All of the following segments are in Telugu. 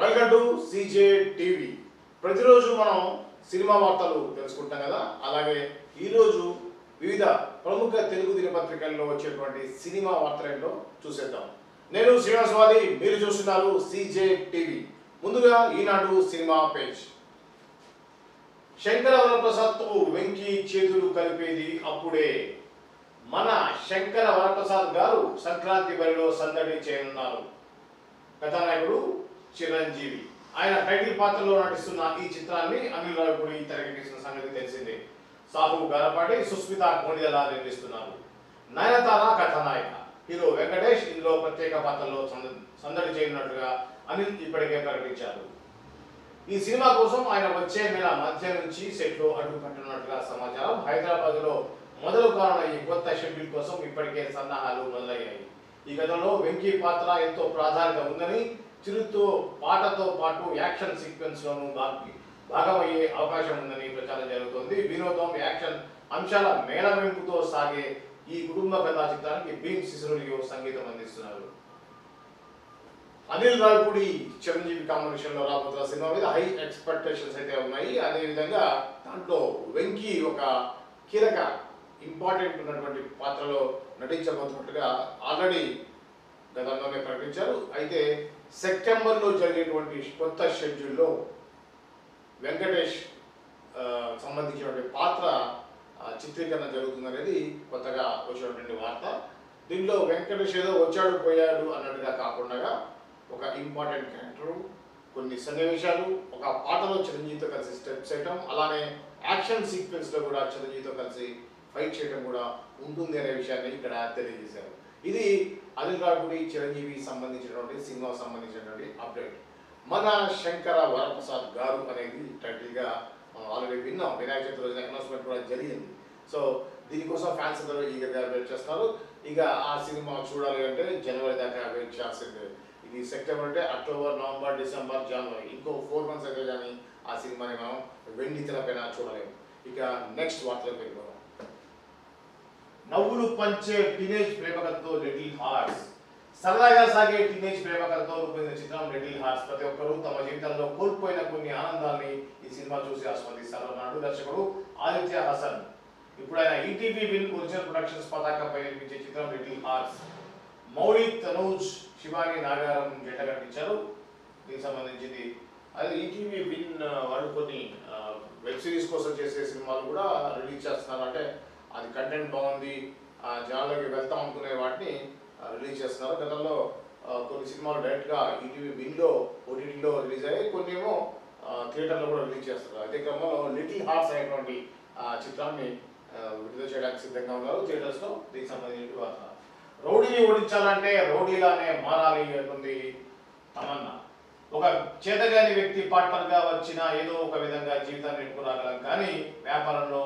Welcome to CJ TV. ప్రతిరోజు మనం సినిమా వార్తలు తెలుసుకుంటాం కదా? అలాగే ఈరోజు వివిధ ప్రముఖ తెలుగు దినపత్రికల్లో వచ్చేటువంటి సినిమా వార్తలలో చూసేద్దాం. నేను శ్రీనివాసవాది మీరు చూస్తున్నారు సిజే టీవీ. ముందుగా ఈనాడు సినిమా పేజ్. శంకర వరప్రసాద్తో వెంకీ చేతులు కలిపేది అప్పుడే. మన శంకర వరప్రసాద్ గారు సంక్రాంతి బరిలో సందడి చేయనున్నారు. కథానాయకుడు చిరంజీవి. ఆయన టైటిల్ పాత్రలో నటిస్తున్న ఈ చిత్రాన్ని అనిల్ రావిపూడి తెరకెక్కిస్తున్న సంగతి తెలిసిందే. సాహు గారపాటి సుస్మిత కోణిదల నిర్మిస్తున్నారు. నయనతార కథానాయక. హీరో వెంకటేష్ ఇందులో ప్రత్యేక పాత్రలో సంద- సందడి చేయనున్నట్లుగా అనిల్ ఇప్పటికే ప్రకటించారు. ఈ సినిమా కోసం ఆయన వచ్చే నెల మధ్య నుంచి సెట్లో అడుగు పెట్టనున్నట్లుగా సమాచారం. హైదరాబాద్లో మొదలు కానున్న ఈ కొత్త షెడ్యూల్ కోసం ఇప్పటికే సన్నాహాలు మొదలయ్యాయి. ఈ కథలో వెంకీ పాత్ర ఎంతో ప్రాధాన్యత ఉందని చిరుతో పాటతో పాటు యాక్షన్ సీక్వెన్స్ దానికి భాగమయ్యే అవకాశం ఉందని ప్రచారం జరుగుతోంది. వినోదం యాక్షన్ అంశాల మేళవింపుతో సాగే ఈ కుటుంబ కథా చిత్రానికి భీమ్ శిశురులియో సంగీతం అందిస్తున్నారు. అనిల్ రావిపూడి చిరంజీవి కాంబినేషన్లో రాబోతున్న సినిమా మీద హై ఎక్స్పెక్టేషన్స్ అయితే ఉన్నాయి. అదేవిధంగా దాంట్లో వెంకీ ఒక కీలక ఇంపార్టెంట్ ఉన్నటువంటి పాత్రలో నటించబోతున్నట్టుగా ఆల్రెడీ గతంలోనే ప్రకటించారు. అయితే సెప్టెంబర్లో జరిగేటువంటి కొత్త షెడ్యూల్లో వెంకటేష్ సంబంధించినటువంటి పాత్ర చిత్రీకరణ జరుగుతుందనేది కొత్తగా వచ్చినటువంటి వార్త. దీనిలో వెంకటేష్ ఏదో వచ్చాడు పోయాడు అన్నట్టుగా కాకుండా ఒక ఇంపార్టెంట్ క్యారెక్టరు కొన్ని సన్నివేశాలు ఒక పాటలో చిరంజీవితో కలిసి స్టెప్స్ చేయటం అలానే యాక్షన్ సీక్వెన్స్లో కూడా చిరంజీవితో కలిసి ఫైట్ చేయడం కూడా ఉంటుంది అనే విషయాన్ని ఇక్కడ తెలియజేశారు. ఇది అనిల్ రాకుడి చిరంజీవి సంబంధించినటువంటి సినిమా సంబంధించినటువంటి అప్డేట్. మన శంకర వరప్రసాద్ గారు అనేది టైటిల్గా మనం ఆల్రెడీ విన్నాం. వినాయక చవితి రోజున అనౌన్స్మెంట్ కూడా జరిగింది. సో దీనికోసం ఫ్యాన్స్ అందరూ ఈగర్గా వెయిట్ చేస్తున్నారు ఇక ఆ సినిమా చూడాలి అంటే జనవరి దాకా వెయిట్ చేయాల్సిందే. ఇది సెప్టెంబర్ అంటే అక్టోబర్ నవంబర్ డిసెంబర్ జనవరి. ఇంకో ఫోర్ మంత్స్ అయితే కానీ ఆ సినిమాని మనం వెండి తెలపైన చూడలేము ఇక నెక్స్ట్ వార్తలకు వెళ్ళిపోతాం నవ్వులు పంచే టీనేజ్ ప్రేమకథతో లిటిల్ హార్ట్స్ సరదాగా సాగే టీనేజ్ ప్రేమకథతో రూపొందిన చిత్రం లిటిల్ హార్ట్స్ ప్రతి ఒక్కరూ తమ జీవితంలో కోల్పోయిన కొన్ని ఆనందాల్ని ఈ సినిమా చూసి ఆస్వాదిస్తారు అన్నాడు దర్శకుడు ఆదిత్య హసన్. ఇప్పుడు ఆయన ఈటీవీ విన్ ఒరిజినల్ ప్రొడక్షన్స్ పతాకంపై నిర్మించే చిత్రం లిటిల్ హార్ట్స్ మౌలి తనూజ్ శివాని నాగారం జంట కనిపించారు. దీనికి సంబంధించింది అది ఈటీవీ విన్ వాళ్ళు కొన్ని వెబ్ సిరీస్ కోసం చేసే సినిమాలు కూడా రిలీజ్ చేస్తున్నారు అంటే అది కంటెంట్ బాగుంది ఆ, జనాల్లోకి వెళ్తాం అనుకునే వాటిని రిలీజ్ చేస్తున్నారు. గతంలో కొన్ని సినిమాలు డైరెక్ట్గా ఈటీవీ విన్లో ఓటీటీలో రిలీజ్ అయ్యాయి. కొన్ని ఏమో థియేటర్లో కూడా రిలీజ్ చేస్తున్నారు. అదే క్రమంలో లిటిల్ హార్ట్స్ అయినటువంటి చిత్రాన్ని విడుదల చేయడానికి సిద్ధంగా ఉన్నారు. థియేటర్స్లో దీనికి సంబంధించిన వార్త రౌడీని ఓడించాలంటే రౌడీలానే మారాలి అంటుంది తమన్నా. ఒక చేతగాని వ్యక్తి పార్ట్నర్గా వచ్చిన ఏదో ఒక విధంగా జీవితాన్ని నింపుకోగలం కానీ వ్యాపారంలో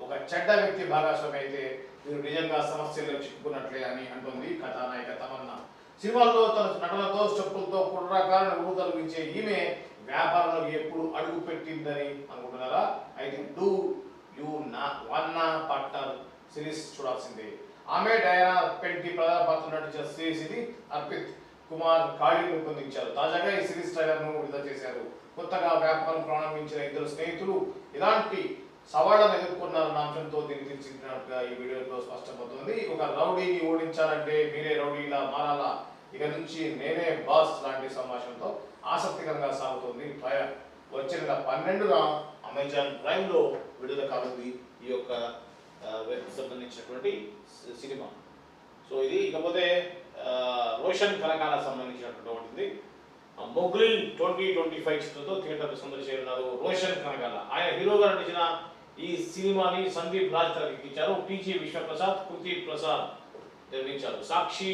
ఒక చెడ్డ వ్యక్తి భాగస్వామి అయితే మీరు నిజంగా సమస్యల్లో చిక్కుకున్నట్లే అని అంటుంది కథానాయిక తమన్నా. సినిమాల్లో తన నటనతో స్టెప్పులతో కుట్రకాలను ఊరు తొలగించే ఈమె వ్యాపారంలో ఎప్పుడు అడుగు పెట్టిందని అనుకుంటున్నారా? అయితే do you wanna partner series చూడాల్సిందే. ఆమె డయానా పెంటి ప్రధాన పాత్ర నటించిన సిరీస్ ఇది. అర్పిత్ కుమార్ ఖాళీ రూపొందించారు. తాజాగా ఈ సిరీస్ ట్రైలర్ను విడుదల చేశారు. కొత్తగా వ్యాపారం ప్రారంభించిన ఇద్దరు స్నేహితులు ఇలాంటి సవాళ్ళను ఎదుర్కొన్నారు అంశంతో దీన్ని ఈ వీడియోలో స్పష్టమవుతుంది. ఒక రౌడీని ఓడించాలంటే మీరే రౌడీలా మారాలా? ఇక నుంచి నేనే బాస్ లాంటి సంభాషణతో ఆసక్తికరంగా సాగుతుంది. ట్రయ- వచ్చే నెల పన్నెండున అమెజాన్ ప్రైమ్లో విడుదల కానుంది ఈ యొక్క సంబంధించినటువంటి సినిమా. సో ఇది ఇకపోతే రోషన్ కనకాల సంబంధించినటువంటిది మొగ్లిన్ ట్వంటీ ట్వంటీ ఫైవ్ చిత్రంతో థియేటర్ సందర్శించారు రోషన్ కనకాల. ఆయన హీరోగా నటించిన ఈ సినిమాని సందీప్ రాజ్ తెరకెక్కించారు టీజీ విశ్వప్రసాద్ కృతి ప్రసాద్ నిర్మించారు. సాక్షి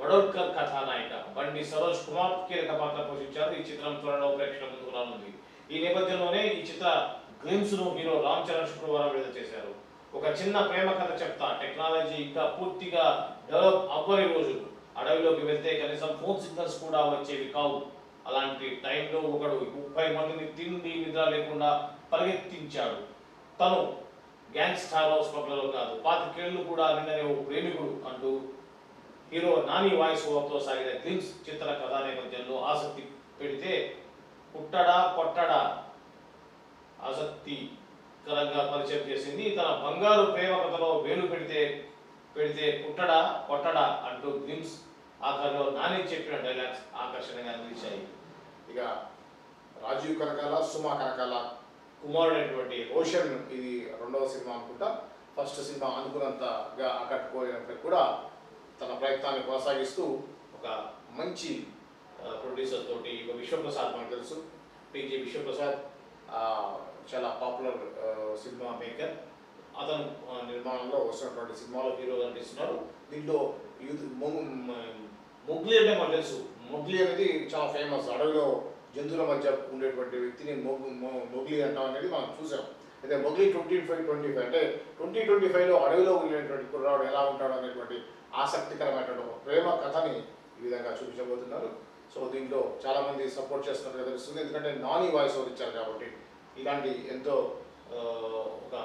వడోల్కర్ కథానాయిక బండి సరోజ్ కుమార్ కీలక పాత్ర పోషించారు. ఈ చిత్రం త్వరలో ప్రేక్షకుల ముందుకు రానుంది. ఈ నేపథ్యంలోనే ఈ చిత్ర గ్లిమ్స్ను హీరో రామ్ చరణ్ శుక్రవారం విడుదల చేశారు. ఒక చిన్న ప్రేమ కథ చెప్తా టెక్నాలజీ ఇంకా పూర్తిగా డెవలప్ అవ్వని రోజులు అడవిలోకి వెళ్తే కనీసం ఫోన్ సిగ్నల్స్ కూడా వచ్చేవి కావు. అలాంటి టైంలో ఒకడు ముప్పై మందిని తిండి నిద్ర లేకుండా పరిగెత్తించాడు. తను గ్యాంగ్స్టార్ హౌస్ పక్కలలో కాదు. పాతికేళ్ళు కూడా నిన్ననే ఓ ప్రేమికుడు అంటూ హీరో నాని వాయిస్ ఓవర్తో సాగిన గ్లిమ్స్ చిత్ర కథా నేపథ్యంలో ఆసక్తి పెడితే పుట్టడా కొట్టడా ఆసక్తికరంగా పరిచయం చేసింది. తన బంగారు ప్రేమ కథలో వేలు పెడితే పెడితే పుట్టడా కొట్టడా అంటూ గ్లిమ్స్ ఆఖరిలో నాని చెప్పిన డైలాగ్స్ ఆకర్షణగా నిలిచాయి. ఇక రాజీవ్ కనకాల సుమా కనకాల కుమారుడైనటువంటి ఓషన్ ఇది రెండవ సినిమా అనుకుంటా. ఫస్ట్ సినిమా అనుకున్నంతగా ఆకట్టుకోలేనప్పటికీ కూడా తన ప్రయత్నాన్ని కొనసాగిస్తూ ఒక మంచి ప్రొడ్యూసర్ తోటి ఒక విశ్వప్రసాద్ మనకు తెలుసు. పీజీ విశ్వప్రసాద్ చాలా పాపులర్ సినిమా మేకర్. అతను నిర్మాణంలో వస్తున్నటువంటి సినిమాలో హీరో కనిపిస్తున్నారు దీంట్లో యూత్ మొగ్లీ అంటే మనకు తెలుసు. మొగ్లీ అనేది చాలా ఫేమస్ అడవిలో జంతువుల మధ్య ఉండేటువంటి వ్యక్తిని మొగ్ మొగ్లీ అంటాం అనేది మనం చూసాం. అయితే Mowgli twenty five twenty five అంటే ట్వంటీ ట్వంటీ ఫైవ్లో అడవిలో ఉండేటువంటి కుర్రాడు ఎలా ఉంటాడు అనేటువంటి ఆసక్తికరమైనటువంటి ఒక ప్రేమ కథని ఈ విధంగా చూపించబోతున్నారు. సో దీంట్లో చాలామంది సపోర్ట్ చేస్తున్నట్టుగా తెలుస్తుంది. ఎందుకంటే నాని వాయిస్ ఓవర్ ఇచ్చారు కాబట్టి ఇలాంటి ఎంతో ఒక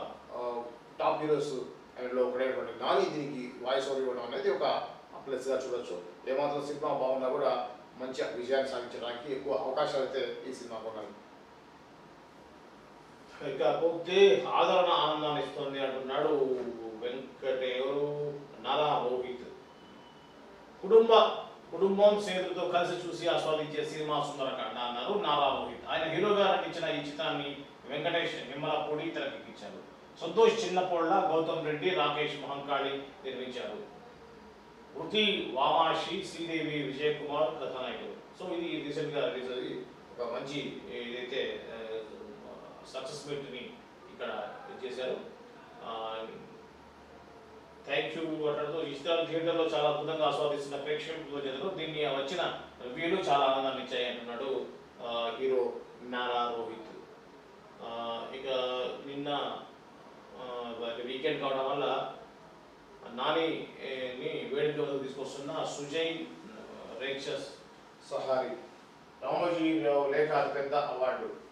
టాప్ హీరోస్ అండ్లో ఒకటైనటువంటి నాని దీనికి వాయిస్ ఓవర్ ఇవ్వడం అనేది ఒక ప్లస్గా చూడొచ్చు. ఏమాత్రం సినిమా బాగున్నా కూడా మంచి విజయాన్ని సాధించడానికి ఎక్కువ అవకాశాలు అయితే ఈ సినిమాకు ఉన్నాయి ఇకపోతే ఆదరణ ఆనందాన్ని ఇస్తుంది అంటున్నాడు వెంకట నరా రోహిత్ కుటుంబ కుటుంబం స్నేహితులతో కలిసి చూసి ఆస్వాదించే సినిమా సుందరకాండ అన్నారు నారా రోహిత్ ఆయన హీరోగా నటించిన ఈ చిత్రాన్ని వెంకటేష్ నిమ్మలపూడి తెరకెక్కించారు సంతోష్ చిన్నపోళ్ళ గౌతమ్ రెడ్డి రాకేష్ మహంకాళి నిర్మించారు వృతి వామాషి శ్రీదేవి విజయ్ కుమార్ కథానాయకుడు. సో ఇది రీసెంట్గా రిలీజ్ అయ్యి ఒక మంచి ఏదైతే సక్సెస్ మీట్ని ఇక్కడ చేశారు. థ్యాంక్ యూ అంటారు. ఈ థియేటర్లో చాలా అద్భుతంగా ఆస్వాదిస్తున్న ప్రేక్షకులు జతలో దీన్ని వచ్చిన రివ్యూలు చాలా ఆనందాన్ని ఇచ్చాయి అంటున్నాడు హీరో నారా రోహిత్. ఇక నిన్న వీకెండ్ కావడం వల్ల నాని ఏ, ని తీసుకొస్తున్న సుజయ్ రేక్షస్ సహారి. రామోజీరావు లేఖ అతిపెద్ద అవార్డు.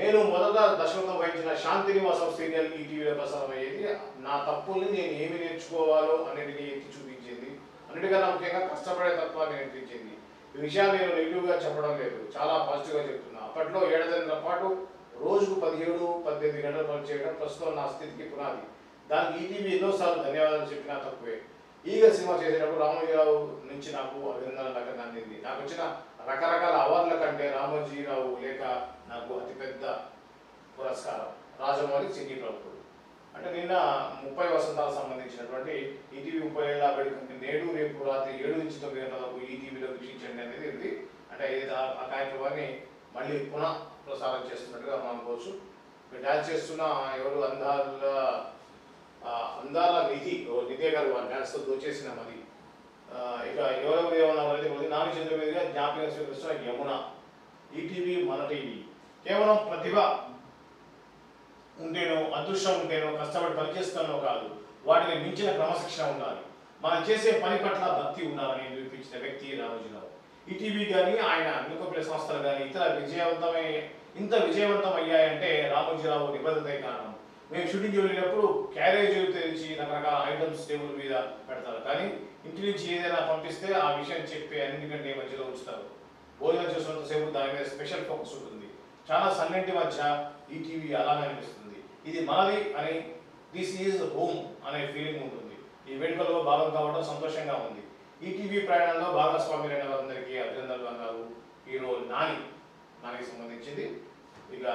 నేను మొదట దశరథం వహించిన శాంతి నివాసం సీరియల్ ఈటీవీలో ప్రసారమయ్యేది. నా తప్పుల్ని నేను ఏమి నేర్చుకోవాలో అనేది ఎత్తి చూపించింది. అన్నిటికన్నా ముఖ్యంగా కష్టపడే తత్వాన్ని నేర్పించింది. ఈ విషయాన్ని నేను నెగిటివ్గా చెప్పడం లేదు. చాలా పాజిటివ్గా చెప్తున్నా. అప్పట్లో ఏడాదిన్నర పాటు రోజుకు పదిహేడు పద్దెనిమిది గంటలు పనిచేయడం ప్రస్తుతం నా స్థితికి పునాది. దానికి ఈటీవీ ఎన్నోసార్లు ధన్యవాదాలు చెప్పినా తక్కువే. ఈగ సినిమా చేసేటప్పుడు రామోజీరావు నుంచి నాకు అభినందన లేఖ అందింది నాకు వచ్చిన రకరకాల అవార్డుల కంటే రామోజీరావు లేక నాకు అతిపెద్ద పురస్కారం రాజమౌళి సినీ ప్రముఖుడు అంటే నిన్న ముప్పై వసంతాలకు సంబంధించినటువంటి ఈటీవీ ముప్పై ఏళ్ళ వేడుక నేడు రేపు రాత్రి ఏడు నుంచి తొమ్మిది గంటలకు ఈటీవీలో వీక్షించండి అనేది ఉంది. అంటే ఏదైతే ఆ కార్యక్రమాన్ని మళ్ళీ పునః ప్రసారం చేస్తున్నట్టుగా మనం అనుకోవచ్చు. డ్యాన్స్ చేస్తున్న ఎవరు అందాల అందాల నిధి నిధి గారు డాన్స్తో డ్యాన్స్తో దోచేసిన మరి. ఇక ఎవరెవరు అనేది నాని చంద్ర జ్ఞాపకం స్వీకరిస్తున్న యమున. ఈటీవీ మన టీవీ. కేవలం ప్రతిభ ఉంటేనో అదృష్టం ఉంటేనో కష్టపడి పనిచేస్తానో కాదు వాటిని మించిన క్రమశిక్షణ ఉండాలి. మనం చేసే పని పట్ల భక్తి ఉండాలని నిరూపించిన వ్యక్తి రామోజీరావు. ఈటీవీ కానీ ఆయన అనుకోపిన సంస్థలు కానీ ఇతర విజయవంతమై ఇంత విజయవంతం అయ్యాయంటే రామోజీరావు నిబద్ధతే కారణం. మేము షూటింగ్ వెళ్ళినప్పుడు క్యారేజ్ తెరిచి రకరకాల ఐటమ్స్ టేబుల్ మీద పెడతారు. కానీ ఇంటి నుంచి ఏదైనా పంపిస్తే ఆ విషయం చెప్పి అన్నిటికంటే మధ్యలో ఉంచుతారు. భోజనం చేసినంతసేపు దాని మీద స్పెషల్ ఫోకస్ ఉంటుంది. చాలా సన్నింటి మధ్య ఈ టీవీ అలానే అనిపిస్తుంది. ఇది మనది అని దిస్ ఈజ్ హోమ్ అనే ఫీలింగ్ ఉంటుంది. ఈ వేడుకలో భాగం కావడం సంతోషంగా ఉంది. ఈ టీవీ ప్రయాణంలో భాగస్వాములైన వారందరికీ అభినందనలు అన్నారు హీరో నాని నానికి సంబంధించింది. ఇక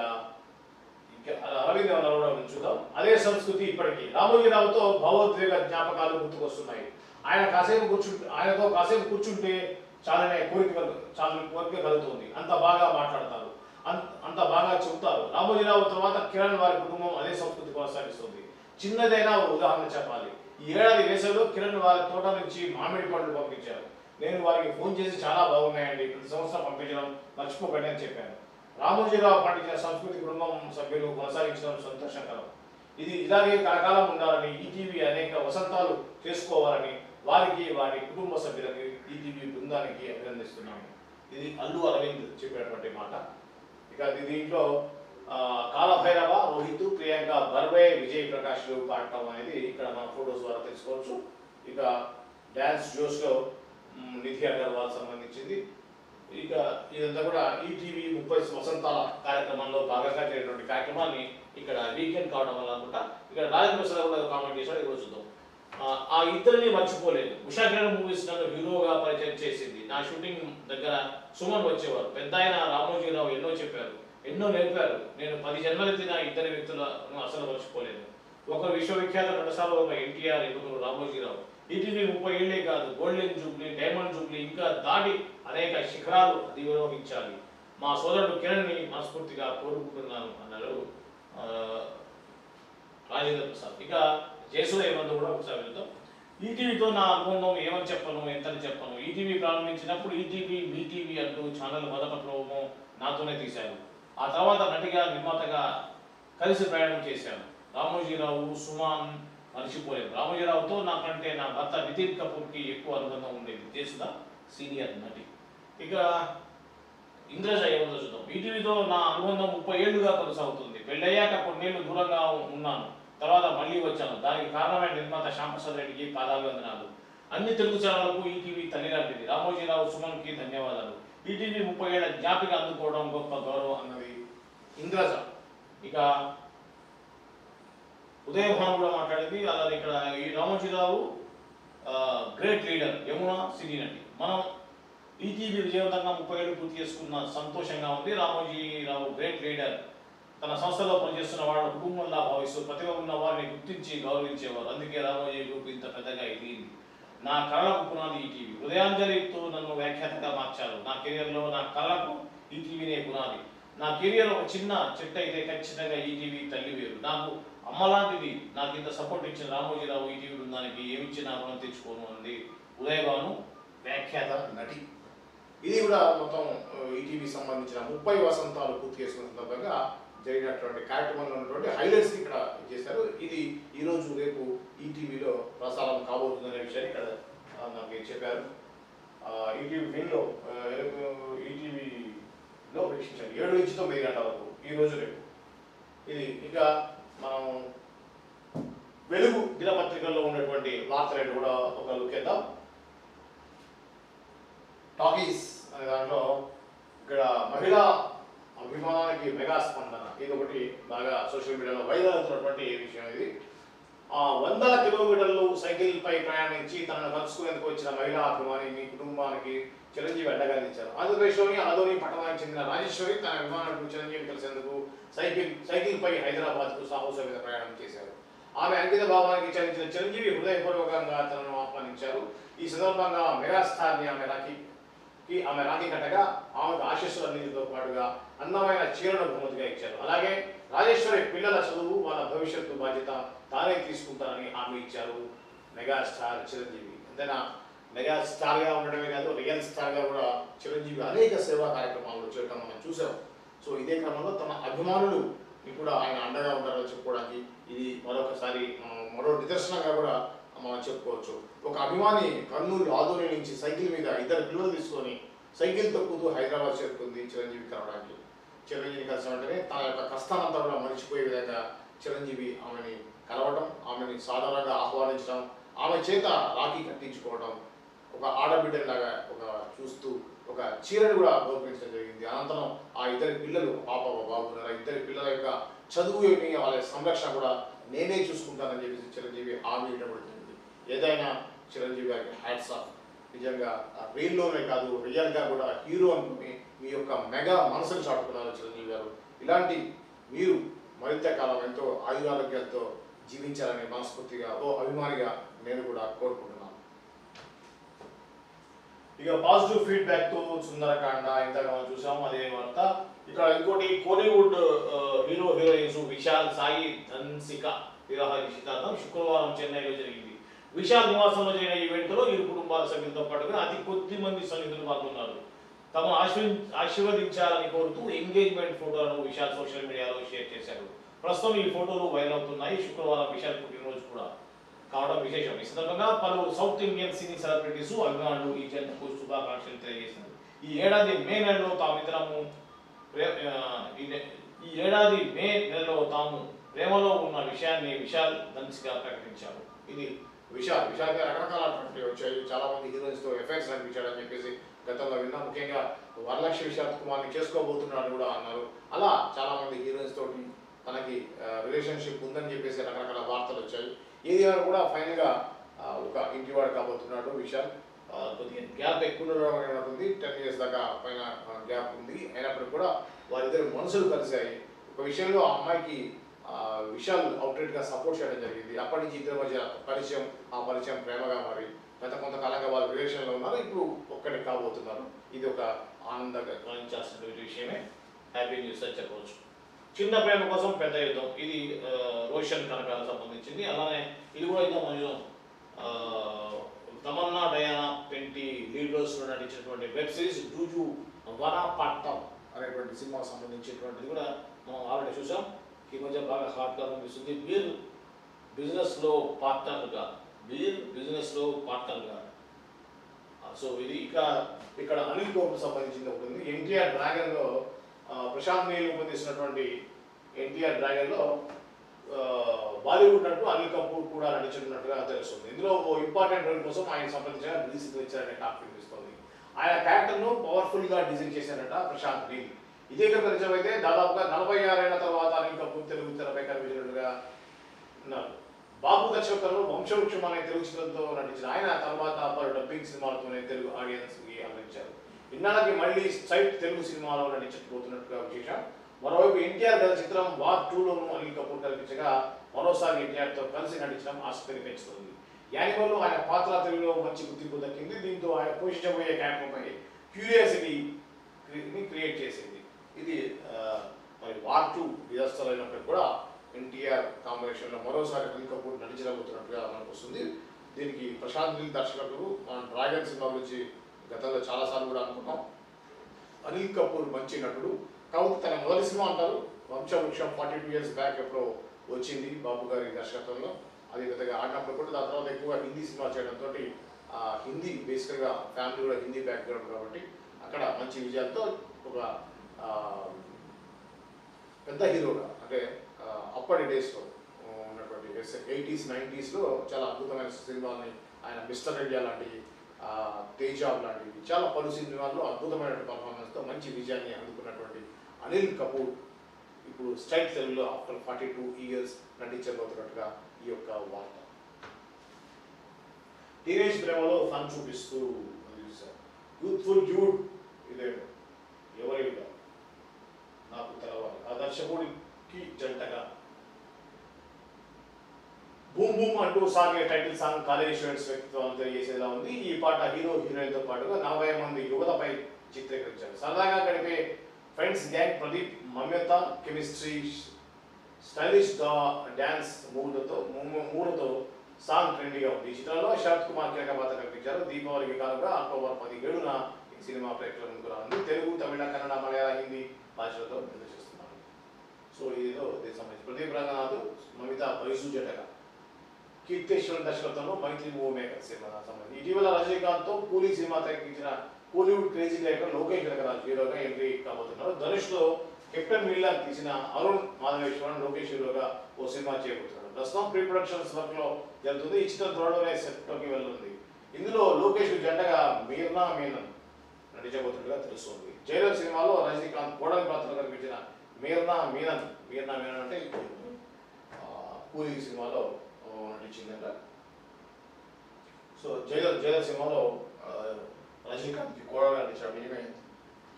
అరవింద్ అన్నారు కూడా ఉంచుదాం అదే సంస్కృతి ఇప్పటికీ. రామోజీరావుతో భావోద్వేగ జ్ఞాపకాలు గుర్తుకొస్తున్నాయి. ఆయన కాసేపు కూర్చుంటే ఆయనతో కాసేపు కూర్చుంటే చాలానే కోరిక చాలా కోరిక కలుగుతుంది. అంత బాగా మాట్లాడతారు. అంత అంత బాగా చెబుతారు. రామోజీరావు తర్వాత కిరణ్ వారి కుటుంబం అదే సంస్కృతి కొనసాగిస్తుంది. చిన్నదైనా ఒక ఉదాహరణ చెప్పాలి. ఈ ఏడాది వేసవిలో కిరణ్ వారి తోట నుంచి మామిడి పండ్లు పంపించారు. నేను వారికి ఫోన్ చేసి చాలా బాగున్నాయండి. ప్రతి సంవత్సరం పంపించడం మర్చిపోకండి అని చెప్పాను. రామోజీరావు పాటించిన సంస్కృతి కుటుంబం సభ్యులు కొనసాగించడం సంతోషకరం. ఇది ఇలాగే కలకాలం ఉండాలని ఈటీవీ అనేక వసంతాలు చేసుకోవాలని వారికి వారి కుటుంబ సభ్యులకి ఈటీవీ బృందానికి అభినందిస్తున్నాము. ఇది అల్లు అరవింద్ చెప్పినటువంటి మాట. ఇక దీంట్లో కాలభైరవ రోహిత్ ప్రియాంక బర్వే విజయ్ ప్రకాష్లు పాడటం అనేది ఇక్కడ మన ఫొటోస్ ద్వారా తెలుసుకోవచ్చు. ఇక డ్యాన్స్ జోష్లో నిధి అగర్వాల్ సంబంధించింది. ఇక ఇదంతా కూడా ఈటీవీ ముప్పై వసంతాల కార్యక్రమంలో భాగంగా జరిగినటువంటి కార్యక్రమాన్ని ఇక్కడ వీకెండ్ కావడం వల్ల అనుకుంటా ఇక్కడ రాజప్రసాద్ కూడా కామెంట్ చేశాడు ఈరోజు చూద్దాం. ఆ, ఇద్దరిని మర్చిపోలేదు. ఉషా కిరణ్ మూవీస్ నన్ను హీరోగా పరిచయం చేసింది. నా షూటింగ్ దగ్గర సుమన్ వచ్చేవారు. పెద్ద ఆయన రామోజీరావు ఎన్నో చెప్పారు ఎన్నో నేర్పారు. నేను పది జన్మలెత్తిన ఇద్దరి వ్యక్తులను అసలు మర్చిపోలేదు. ఒకరు విశ్వవిఖ్యాత నటసాల ఒక ఎన్టీఆర్ ఇంకొకరు రామోజీరావు. ఈటీవీ ముప్పై ఏళ్ళే కాదు గోల్డెన్ జూబ్లీ డైమండ్ జూబ్లీ ఇంకా దాటి అనేక శిఖరాలు అధిరోహించాలి. మా సోదరుడు కిరణ్ని మనస్ఫూర్తిగా కోరుకుంటున్నాను అన్నారు రాజేంద్ర ప్రసాద్. ఇక జయసూర్య ఏమందో కూడా ఒకసారి వెళ్తాం ఈటీవీతో నా అనుబంధం ఏమని చెప్పను ఎంతని చెప్పను? ఈటీవీ ప్రారంభించినప్పుడు ఈటీవీ మీటీవీ అంటూ ఛానల్ మొదట ప్రోమో నాతోనే తీశారు. ఆ తర్వాత నటిగా నిర్మాతగా కలిసి ప్రయాణం చేశాను. రామోజీరావు సుమాన్ మర్చిపోలేదు రామోజీరావుతో నాకంటే నా భర్త నితిన్ కపూర్కి ఎక్కువ అనుబంధం ఉండేది చేసిన సీనియర్ నటి. ఇక ఇంద్రజ ఏముందో చూద్దాం. ఈటీవీతో నా అనుబంధం ముప్పై ఏళ్ళుగా కొనసాగుతుంది. పెళ్ళయ్యాక కొన్నేళ్ళు దూరంగా ఉన్నాను. తర్వాత మళ్ళీ వచ్చాను. దానికి కారణమైన నిర్మాత శ్యాంప్రసాద్ రెడ్డికి పాదాలు అన్ని తెలుగు ఛానళ్ళకు ఈటీవీ తల్లిలాంటిది రామోజీరావు సుమన్కి ధన్యవాదాలు. ఈటీవీ ముప్పై ఏళ్ళ జ్ఞాపిక అందుకోవడం గొప్ప గౌరవం అన్నది ఇంద్రజ. ఇక ఉదయభానులో కూడా మాట్లాడింది అలాగే ఇక్కడ ఈ రామోజీరావు గ్రేట్ లీడర్ యమున సినీ నటి. మనం ఈటీవీ విజయవంతంగా ముప్పై ఏళ్ళు పూర్తి చేసుకున్న సంతోషంగా ఉంది. Ramoji Rao great leader. తన సంస్థలో పనిచేస్తున్న వాళ్ళ కుటుంబంలా భావిస్తూ ప్రతిభ ఉన్న వారిని గుర్తించి గౌరవించేవారు. అందుకే రామోజీ గ్రూప్ ఇంత పెద్దగా ఎదిగింది నా కళలకు పునాది ఈటీవీ. ఉదయాంజలితో నన్ను వ్యాఖ్యాతగా మార్చారు. నా కెరియర్లో నా కళకు ఈటీవీనే పునాది. నా కెరియర్ ఒక చిన్న చెట్టు అయితే ఖచ్చితంగా ఈటీవీ తల్లి వేరు నాకు అమ్మలాంటిది. నాకు ఇంత సపోర్ట్ ఇచ్చిన రామోజీరావు ఈటీవీ ఏమిచ్చి నా రుణం తెచ్చుకోను అంది ఉదయభాను వ్యాఖ్యాత నటి. ఇది కూడా మొత్తం ఈటీవీ సంబంధించిన ముప్పై వసంతాలు పూర్తి చేసుకున్న సందర్భంగా జరిగినటువంటి కార్యక్రమంలో ఉన్నటువంటి హైలైట్స్ ఇక్కడ చేశారు. ఇది ఈరోజు రేపు ఈటీవీలో ప్రసారం కాబోతుందనే విషయాన్ని ఇక్కడ నాకు చెప్పారు. ఈటీవీ విన్లో ఈటీవీలో వీక్షించారు ఏడు నుంచి తొమ్మిది గంటల వరకు ఈ రోజు రేపు. ఇది ఇంకా మనం వెలుగు దినపత్రికల్లో ఉన్నటువంటి వార్తలను కూడా ఒక లుక్ ఇద్దాం టాకీస్ అనే దాంట్లో ఇక్కడ మహిళా అభిమానానికి మెగా స్పందన. ఇది ఒకటి బాగా సోషల్ మీడియాలో వైరల్ అవుతున్నటువంటి విషయం ఇది. ఆ వందల కిలోమీటర్లు సైకిల్ పై ప్రయాణించి తనను కలుసుకునేందుకు వచ్చిన మహిళా అభిమాని మీ కుటుంబానికి చిరంజీవి అడ్డగానిచ్చారు ఆంధ్రప్రదేశ్లోని ఆదోని పట్టణానికి చెందిన రాజేశ్వరి తన అభిమానులకు చిరంజీవి కలిసేందుకు సైకిల్ సైకిల్ పై హైదరాబాద్కు సాహస మీద ప్రయాణం చేశారు. ఆమె అంకిత భావానికి చరించిన చిరంజీవి హృదయపూర్వకంగా తనను ఆహ్వానించారు. ఈ సందర్భంగా మెగాస్టార్ని ఆమె రాఖీ కి ఆమె రాఖీ కట్టగా ఆమెకు ఆశీస్సులు అందించడంతో పాటుగా అందమైన చీరను బహుమతిగా ఇచ్చారు. అలాగే రాజేశ్వరి పిల్లల చదువు వాళ్ళ భవిష్యత్తు బాధ్యత తానే తీసుకుంటానని హామీ ఇచ్చారు మెగాస్టార్ చిరంజీవి. అంతేనా? మెగాస్టార్గా ఉండడమే కాదు రియల్ స్టార్గా కూడా చిరంజీవి అనేక సేవా కార్యక్రమాలు చేయడం మనం చూసాం సో ఇదే క్రమంలో తన అభిమానులు ఇప్పుడు ఆయన అండగా ఉంటారని చెప్పుకోవడానికి ఇది మరొకసారి మరో నిదర్శనంగా కూడా మనం చెప్పుకోవచ్చు. ఒక అభిమాని కర్నూలు ఆదోని నుంచి సైకిల్ మీద ఇద్దరు పిల్లలు తీసుకొని సైకిల్ తొక్కుతూ హైదరాబాద్ చేరుకుంది చిరంజీవి కలవడానికి చిరంజీవి కలిసిన వెంటనే తన యొక్క కష్టానంతా కూడా మర్చిపోయే విధంగా చిరంజీవి ఆమెని కలవడం ఆమెని సాధారణంగా ఆహ్వానించడం ఆమె చేత రాఖీ కట్టించుకోవడం ఒక ఆడబిడ్డలాగా ఒక చూస్తూ ఒక చీరను కూడా బహుకరించడం జరిగింది. అనంతరం ఆ ఇద్దరి పిల్లలు పాప ఒక బాబు ఆ ఇద్దరి పిల్లల యొక్క చదువు ఏమి వాళ్ళ సంరక్షణ కూడా నేనే చూసుకుంటానని చెప్పేసి చిరంజీవి హామీ ఇవ్వడం జరిగింది. ఏదైనా చిరంజీవి గారికి హ్యాట్స్ ఆఫ్ నిజంగా రీల్లోనే కాదు రియల్గా కూడా హీరో అనుకుని మీ యొక్క మెగా మనసును చాటుకున్నారు చిరంజీవి గారు. ఇలాంటి మీరు మరింత కాలం ఎంతో ఆయురారోగ్యాలతో జీవించాలని మనస్ఫూర్తిగా ఓ అభిమానిగా నేను కూడా కోరుకుంటున్నాను. ఇక పాజిటివ్ ఫీడ్బ్యాక్తో సుందరకాండ ఇంతగా మనం చూసాము అదే వార్త. ఇక్కడ ఇంకోటి Kollywood hero heroines Vishal Sai Dhanshika వివాహ నిశ్చితార్థం శుక్రవారం చెన్నైలో జరిగింది. విశాల్ నివాసంలో జరిగిన ఈవెంట్లో ఇరు కుటుంబాల సభ్యులతో పాటుగా అతి కొద్ది మంది సన్నిహితులు పాల్గొన్నారు. తమను ఆశీర్ ఆశీర్వదించాలని కోరుతూ ఎంగేజ్మెంట్ ఫోటోలను విశాల్ సోషల్ మీడియాలో షేర్ చేశారు. ప్రస్తుతం ఈ ఫోటోలు వైరల్ అవుతున్నాయి. శుక్రవారం విశాల్ పుట్టినరోజు కూడా. కావడం విశేషం. ఈ సందర్భంగా పలువురు సౌత్ ఇండియన్ సినీ సెలబ్రిటీస్ అభిమానులు ఈ జంటకు శుభాకాంక్షలు తెలియజేశారు. ఈ ఏడాది మే నెలలో తామిద్దరము ప్రే- ఈ ఈ ఏడాది మే నెలలో తాము ప్రేమలో ఉన్న విషయాన్ని విశాల్ ధన్స్గా ప్రకటించారు. ఇది విశాల్ విశాల్ గారు రకరకాలటువంటి వచ్చాయి. చాలా మంది హీరోయిన్స్తో ఎఫెక్ట్స్ అనిపించాడని చెప్పేసి గతంలో విన్నా. ముఖ్యంగా వరలక్ష్మి విశాంత్ కుమార్ని చేసుకోబోతున్నాడు కూడా అన్నారు. అలా చాలా మంది హీరోయిన్స్ తోటి తనకి రిలేషన్షిప్ ఉందని చెప్పేసి రకరకాల వార్తలు వచ్చాయి. ఏది కూడా ఫైనల్గా ఆ, ఒక ఇంటివాడు కాబోతున్నాడు విశాల్. కొద్దిగా గ్యాప్ ఎక్కువ ఉన్నట్టుంది టెన్ ఇయర్స్ దాకా పైన గ్యాప్ ఉంది. అయినప్పటికీ కూడా వారిద్దరు మనసులు కలిశాయి. ఒక విషయంలో ఆ అమ్మాయికి విశాల్ అవుట్లెట్గా సపోర్ట్ చేయడం జరిగింది. అప్పటి నుంచి ఇద్దరి మధ్య పరిచయం ఆ పరిచయం ప్రేమగా మరి గత కొంతకాలంగా వాళ్ళు రిలేషన్లో ఉన్నారు ఇప్పుడు ఒక్కటి కాబోతున్నారు. ఇది ఒక ఆనందంగా గమనించాల్సిన విషయమే. హ్యాపీ న్యూస్ అని చెప్పవచ్చు. చిన్న ప్రేమ కోసం పెద్ద యుద్ధం. ఇది రోషన్ కనకాలకు సంబంధించింది. అలానే ఇది కూడా ఇంకా మనం తమన్నా డయానా పెంటి లీడ్ రోల్స్లో నటించినటువంటి వెబ్ సిరీస్ జూజు వన పట్టం అనేటువంటి సినిమాకు సంబంధించినటువంటిది కూడా మనం ఆల్రెడీ చూసాం. ఈ మధ్య బాగా హాట్గా అనిపిస్తుంది. మీరు బిజినెస్లో పార్ట్నర్గా మీరు బిజినెస్లో పార్ట్నర్గా సో ఇది ఇక ఇక్కడ అనిల్ కపూర్ సంబంధించింది ఒకటి ఎన్టీఆర్ డ్రాగన్లో ప్రశాంత్ నీల్ రూపొందిస్తున్నటువంటి ఎన్టీఆర్ డ్రాగన్లో బాలీవుడ్ నటు అనిల్ కపూర్ కూడా నడిచినట్టుగా తెలుస్తుంది. ఇందులో ఓ ఇంపార్టెంట్ రోల్ కోసం ఆయన సంబంధించిన రిలీజ్ ఇచ్చారనే టాక్ వినిపిస్తుంది. ఆయన క్యారెక్టర్ను పవర్ఫుల్గా డిజైన్ చేశారట ప్రశాంత్ నీల్. ఇదే కనుక నిజమైతే దాదాపుగా నలభై ఆరేళ్ళ తర్వాత అనిల్ కపూర్ తెలుగు తెరపై కనిపించినట్టుగా ఉన్నారు. బాబు దర్శకులు వంశవృక్షం అనే తెలుగు చిత్రంతో నటించిన ఆయన తర్వాత పలు డబ్బింగ్ సినిమాలతోనే తెలుగు ఆడియన్స్కి అందించారు. ఇన్నాళ్ళకి మళ్ళీ సైట్ తెలుగు సినిమాలో నటించబోతున్నట్టుగా విశేషం. మరోవైపు ఎన్టీఆర్ గారి చిత్రం వార్ టూలోను అనిల్ కపూర్ కల్పించగా మరోసారి ఎన్టీఆర్తో కలిసి నటించడం ఆసక్తిని పెంచుతుంది. యానిమల్ ఆయన పాత్ర తెలుగులో మంచి గుర్తింపు దక్కింది. దీంతో ఆయన పోషించబోయే క్యారెక్టర్పై క్యూరియాసిటీ క్రియేట్ చేసింది. ఇది మరి వార్ టూ డిజాస్టర్ అయినప్పటికీ కూడా ఎన్టీఆర్ కాంబినేషన్లో మరోసారి అనిల్ కపూర్ నటించబోతున్నట్టుగా మనకు వస్తుంది దీనికి ప్రశాంత్ నీల్ దర్శకుడు మనం డ్రాగన్ సినిమా గురించి గతంలో చాలాసార్లు కూడా అనుకున్నాం. అనిల్ కపూర్ మంచి నటుడు. కాబట్టి తన మొదటి సినిమా అంటారు Vamsavruksham forty two years back ఎప్పుడో వచ్చింది బాబు గారి దర్శకత్వంలో. అది పెద్దగా ఆడినప్పుడు కూడా దాని తర్వాత ఎక్కువగా హిందీ సినిమా చేయడంతో హిందీ బేసికల్గా ఫ్యామిలీ కూడా హిందీ బ్యాక్గ్రౌండ్ కాబట్టి అక్కడ మంచి విజయాలతో ఒక పెద్ద హీరోగా అంటే అప్పటి డేస్లో ఉన్నటువంటి ఎయిటీస్ నైంటీస్లో చాలా అద్భుతమైన సినిమాలని ఆయన మిస్టర్ ఇండియా లాంటి తేజాబ్ లాంటివి చాలా పలు సినిమాల్లో అద్భుతమైన పర్ఫార్మెన్స్తో మంచి విజయాన్ని అందుకున్నటువంటి అనిల్ కపూర్ ఇప్పుడు స్ట్రైట్ తెలుగులో ఆఫ్టర్ ఫార్టీ టూ ఇయర్స్ నటించబోతున్నట్టుగా ఈ యొక్క వార్త. టీనేజ్ ప్రేమలో ఫన్ చూపిస్తూ యూత్ఫుల్ డ్యూడ్ ఇదే ఎవరి నాకు తెలవాలి. ఆ దర్శకుడికి జంటగా. బూమ్ బూమ్ అంటూ సాగే టైటిల్ సాంగ్ కాలేజీ స్టూడెంట్స్ వ్యక్తిత్వాన్ని తెలియజేసేలా ఉంది. ఈ పాట హీరో హీరోయిన్తో పాటుగా నలభై మంది యువతపై చిత్రీకరించారు. సరదాగా గడిపే ఫ్రెండ్స్ గ్యాంగ్ ప్రదీప్ మమ్యత కెమిస్ట్రీ స్టైలిష్ డాన్స్ మూలతో మూడుతో సాంగ్ ట్రెండీగా ఉంది. ఈ చిత్రంలో శరత్ కుమార్ కీలక పాత్ర కల్పించారు. దీపావళికి కాలంగా అక్టోబర్ పదిహేడున సినిమా ప్రేక్షకుల ముందుకు రానుంది తెలుగు తమిళ కన్నడ మలయాళ హిందీ భాషలతో విడుదల చేస్తున్నారు. సో ఇదిలో దీనికి సంబంధించి ప్రదీప్ రంగనాథ్ మమిత బైసు జటగా కీర్తేశ్వర దర్శకత్వంలో మైత్రి ఓ మేకర్ సినిమా సంబంధించి. ఇటీవల రజనీకాంత్తో కూలీ సినిమా తెరకెక్కించిన Kollywood crazy director Lokesh Kanagaraj హీరోగా ఎంట్రీ కాబోతున్నారు. ధనుష్లో కెప్టెన్ మిల్లా తీసిన అరుణ్ మాధవేశ్వరన్ లోకేష్ హీరోగా ఓ సినిమా చేయబోతున్నాడు ప్రస్తుతం ప్రీ ప్రొడక్షన్స్ వర్క్లో జరుగుతుంది. ఈ చిత్రం త్వరలోనే సెట్లోకి వెళ్ళనుంది. ఇందులో లోకేష్ జంటగా మీర్నా మీనన్ నటించబోతున్నట్టుగా తెలుస్తుంది జైలర్ సినిమాలో రజనీకాంత్ కోడలి పాత్రలో కనిపించిన మీర్నా మీనన్ మీర్నా మీనన్ అంటే ఆ, కూలీ సినిమాలో ఆ, నటించిందంట సో జైలర్ జైలర్ సినిమాలో రజనీకాంత్ రజనీకాంత్కి కోడగా నటించాడు. నిజమే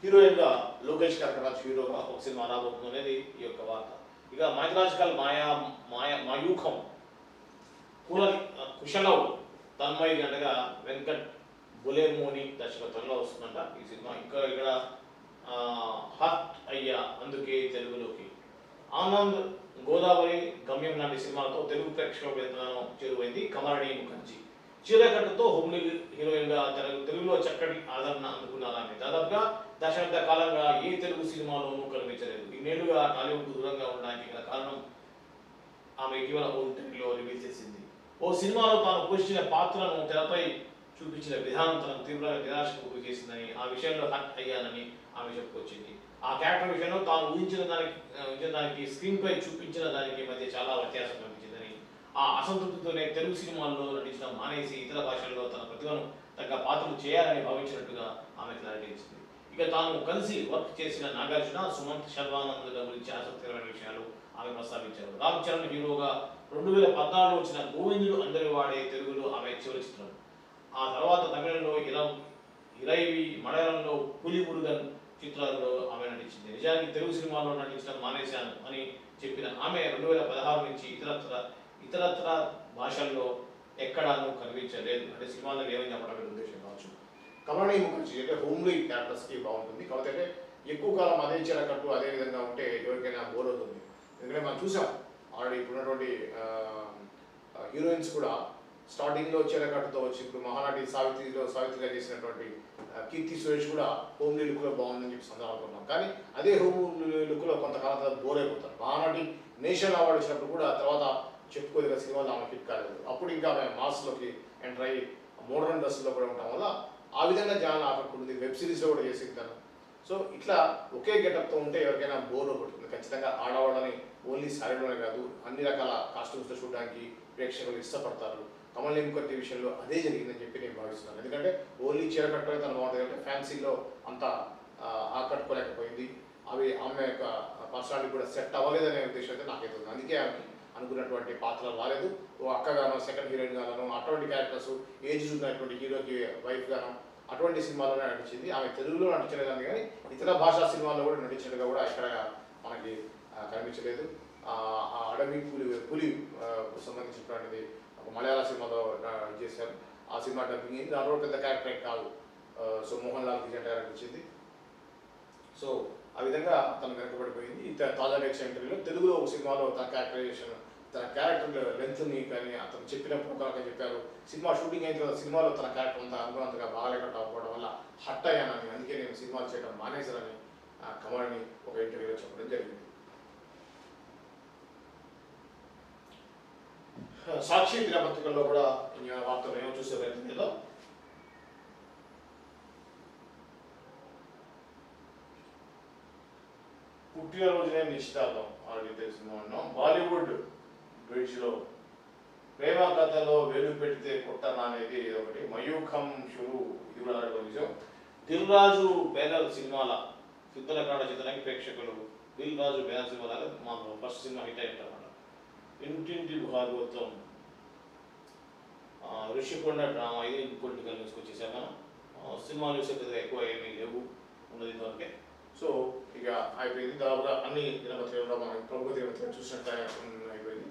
హీరోయిన్గా లోకేష్ కనకరాజ్ హీరోగా ఒక సినిమా రాబోతుంది అనేది ఈ యొక్క వార్త. ఇక మైథలాజికల్ మాయా మాయా మాయూఖం కుల కుశలవ్ తన్మయ్ అనగా వెంకట్ బులేమోని దర్శకత్వంలో వస్తుందంట ఈ సినిమా. ఇంకా ఇక్కడ హర్ట్ హాట్ అయ్యా అందుకే తెలుగులోకి. ఆనంద్ గోదావరి గమ్యం లాంటి సినిమాలతో తెలుగు ప్రేక్షకుల చేరువైంది కమరణి ముఖర్జీ. చీరకట్టుతో హోమ్లీ హీరోయిన్గా తెలుగు తెలుగులో చక్కటి ఆదరణ అందుకున్నారని దాదాపుగా దశాబ్ద కాలంగా ఏ తెలుగు సినిమాలోనూ కనిపించలేదు. ఇన్నేళ్ళుగా టాలీవుడ్ దూరంగా ఉండడానికి గల కారణం ఆమె ఇటీవల ఓ ఇంటర్వ్యూలో రిలీజ్ చేసింది. ఓ సినిమాలో తాను పోషించిన పాత్రను తెరపై చూపించిన విధానం తనకు తీవ్ర నిరాశకు గురి చేసిందని ఆ విషయంలో హర్ట్ అయ్యానని ఆమె చెప్పుకొచ్చింది. ఆ క్యారెక్టర్ విషయంలో తాను ఊహించిన దానికి ఊహించిన దానికి స్క్రీన్ పై చూపించిన దానికి మధ్య చాలా వ్యత్యాసం కనిపించిందని ఆ అసంతృప్తితోనే తెలుగు సినిమాల్లో నటించడం మానేసి ఇతర భాషల్లో తన ప్రతిభను తగ్గ పాత్రలు చేయాలని భావించినట్టుగా ఆమె క్లారిటీ ఇచ్చింది ఇక తాను కలిసి వర్క్ చేసిన నాగార్జున సుమంత్ శర్వానంద్ గురించి ఆసక్తికరమైన విషయాలు ఆమె ప్రస్తావించారు. రామ్ చరణ్ హీరోగా రెండు వేల పద్నాలుగులో వచ్చిన గోవిందుడు అందరి వాడే తెలుగులో ఆమె చివరి చిత్రం. ఆ తర్వాత తమిళంలో ఇలం ఇరవి మలయాళంలో పులి మురుగన్ చిత్రాల్లో ఆమె నటించింది. నిజానికి తెలుగు సినిమాల్లో నటించడం మానేశాను అని చెప్పిన ఆమె రెండు వేల పదహారు నుంచి ఇతరత్ర ఇతరత్ర భాషల్లో ఎక్కడాను కనిపించలేదు. అంటే సినిమాల్లో ఏమని చెప్పడం ఉద్దేశం కావచ్చు. కమలనీ ముఖర్జీ అంటే హోమ్లీ క్యారెక్టర్స్కి బాగుంటుంది. కాకపోతే అంటే ఎక్కువ కాలం అదే చెరకట్టు అదే విధంగా ఉంటే ఎవరికైనా బోర్ అవుతుంది. ఎందుకంటే మనం చూసాం. ఆల్రెడీ ఇప్పుడున్నటువంటి హీరోయిన్స్ కూడా స్టార్టింగ్లో చేరకట్టుతో వచ్చి ఇప్పుడు మహానటి సావిత్రిలో సావిత్రిగా చేసినటువంటి కీర్తి సురేష్ కూడా హోమ్లీ లుక్లో బాగుందని చెప్పి సందర్భం కానీ అదే హోమ్లీ లుక్లో కొంతకాలం తర్వాత బోర్ అయిపోతారు మహానటి నేషనల్ అవార్డు వచ్చినప్పుడు కూడా తర్వాత చెప్పుకోదగ్గ సినిమాలు ఆమె హిట్ కాలేదు. అప్పుడు ఇంకా ఆమె మాస్లోకి ఎంటర్ అయ్యి మోడర్న్ డ్రెస్లో కూడా ఉండటం వల్ల ఆ విధంగా జనాలు ఆకట్టుకుంటుంది వెబ్ సిరీస్లో కూడా చేసింది తను. సో ఇట్లా ఒకే గెటప్తో ఉంటే ఎవరికైనా బోర్ పడుతుంది ఖచ్చితంగా ఆడవాళ్ళని ఓన్లీ శారీలోనే కాదు అన్ని రకాల కాస్ట్యూమ్స్తో చూడడానికి ప్రేక్షకులు ఇష్టపడతారు. కమల్ ముఖర్జీ విషయంలో అదే జరిగిందని చెప్పి నేను భావిస్తున్నాను. ఎందుకంటే ఓన్లీ చీర కట్టడం తను బాగుంటుంది అంటే ఫ్యాన్సీలో అంత ఆకట్టుకోలేకపోయింది. అవి ఆమె యొక్క పర్సనాలిటీ కూడా సెట్ అవ్వలేదనే ఉద్దేశం అయితే నాకైతే ఉంది. అందుకే ఆమెకి అనుకున్నటువంటి పాత్రలు రాలేదు. ఓ అక్కగానో సెకండ్ హీరోయిన్ గానో అటువంటి క్యారెక్టర్స్ ఏజ్ చూసినటువంటి హీరోకి వైఫ్ గాను అటువంటి సినిమాలోనే నటించింది. ఆమె తెలుగులో నటించలేదని కానీ ఇతర భాషా సినిమాల్లో కూడా నటించినట్టుగా కూడా ఇక్కడ మనకి కనిపించలేదు. ఆ అడవి పులి పులి సంబంధించినటువంటిది ఒక మలయాళ సినిమాలో చేశారు. ఆ సినిమా డబ్బింగ్ అయింది. దాంట్లో పెద్ద క్యారెక్టర్ కాదు. సో మోహన్ లాల్ విజయ్ గారు అనిపించింది. సో ఆ విధంగా తను వెనకబడిపోయింది. తాజాగా ఇచ్చిన ఇంటర్వ్యూలో తెలుగులో ఒక సినిమాలో తన క్యారెక్టరైజేషన్ తన క్యారెక్టర్ లెంత్ని కానీ అతను చెప్పినప్పుడు కనుక చెప్పారు సినిమా షూటింగ్ అయిన తర్వాత సినిమాలో తన క్యారెక్టర్ అంతా అనుగుణంతగా బాగాలేకుండా అవ్వడం వల్ల హట్ అయ్యానని. అందుకే నేను సినిమాలు చేయడం మానేశానని కమల్ని ఒక ఇంటర్వ్యూలో చెప్పడం జరిగింది. సాక్షి దినపత్రికల్లో కూడా వార్తలు ఏమో చూసే ప్రయత్నం చేద్దాం. పుట్టినరోజునే నిశ్చితార్థం ఆల్రెడీ తెలిసిన ఉన్నాం బాలీవుడ్ బ్రిడ్జ్లో ప్రేమ కథలో వెలుగు పెడితే కొట్టనా అనేది ఒకటి. మయూఖం షురు. ఇది కూడా విషయం దిల్ రాజు బేనర్ సినిమాల యుద్ధలకాండ చిత్రానికి ప్రేక్షకులు. దిల్ రాజు బేనర్ సినిమాల మా ఫస్ట్ సినిమా హిట్ అయింది ఇంటింటి భాగవతం. ఋషికొండ డ్రామా ఇది పొలిటికల్ న్యూస్కి సినిమాలు మనం సినిమా న్యూస్ ఎక్కువ ఏమీ లేవు ఉన్నది వరకే సో ఇక అయిపోయింది. దాదాపుగా అన్ని దినపత్రికల్లో మనం ప్రముఖ దినపత్రికలు చూసినట్టు అయిపోయింది.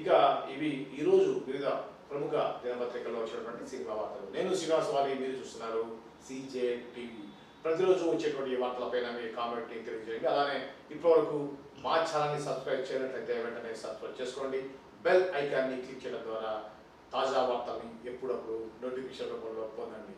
ఇక ఇవి ఈరోజు వివిధ ప్రముఖ దినపత్రికల్లో వచ్చినటువంటి సినిమా వార్తలు. నేను శ్రీనివాస్ వాలి మీరు చూస్తున్నారు సిజే టీవీ ప్రతిరోజు వచ్చేటువంటి వార్తలపైన మీ కామెంట్ని తెలియజేయండి. అలానే ఇప్పటివరకు మా ఛానల్ని సబ్స్క్రైబ్ చేయనట్లయితే వెంటనే సబ్స్క్రైబ్ చేసుకోండి. బెల్ ఐకాన్ని క్లిక్ చేయడం ద్వారా తాజా వార్తల్ని ఎప్పుడప్పుడు నోటిఫికేషన్ రూపంలో పొందండి.